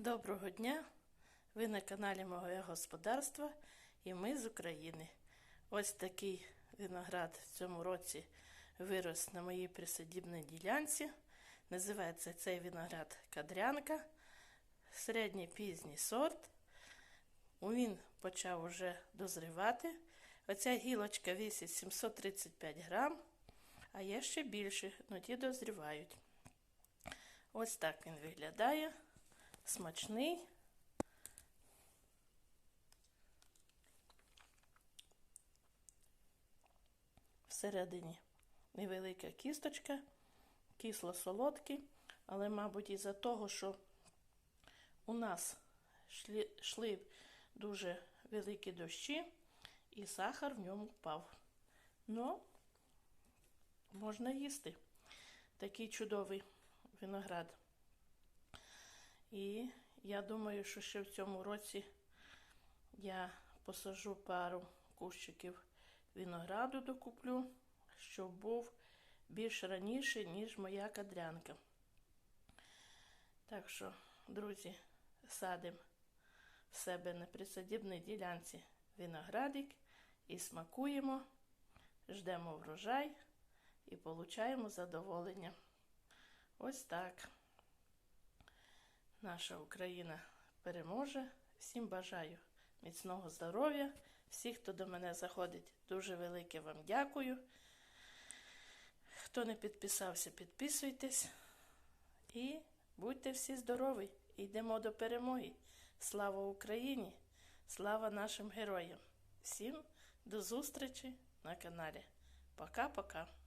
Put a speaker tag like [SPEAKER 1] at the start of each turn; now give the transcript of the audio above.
[SPEAKER 1] Доброго дня! Ви на каналі Моє господарство і ми з України. Ось такий виноград в цьому році вирос на моїй присадібній ділянці. Називається цей виноград кадрянка, середній пізній сорт. Він почав уже дозрівати. Оця гілочка висить 735 грам, а є ще більше, але ті дозрівають. Ось так він виглядає. Смачний. Всередині невелика кісточка, кисло-солодкий, але, мабуть, із-за того, що у нас йшли дуже великі дощі, і сахар в ньому впав. Ну, можна їсти такий чудовий виноград. І я думаю, що ще в цьому році я посажу пару кущиків винограду докуплю, щоб був більш раніше, ніж моя кадрянка. Так що, друзі, садимо в себе на присадібній ділянці виноградик і смакуємо, ждемо врожай і получаємо задоволення. Ось так. Наша Україна переможе. Всім бажаю міцного здоров'я. Всі, хто до мене заходить, дуже велике вам дякую. Хто не підписався, підписуйтесь. І будьте всі здорові. Йдемо до перемоги. Слава Україні! Слава нашим героям! Всім до зустрічі на каналі. Пока-пока!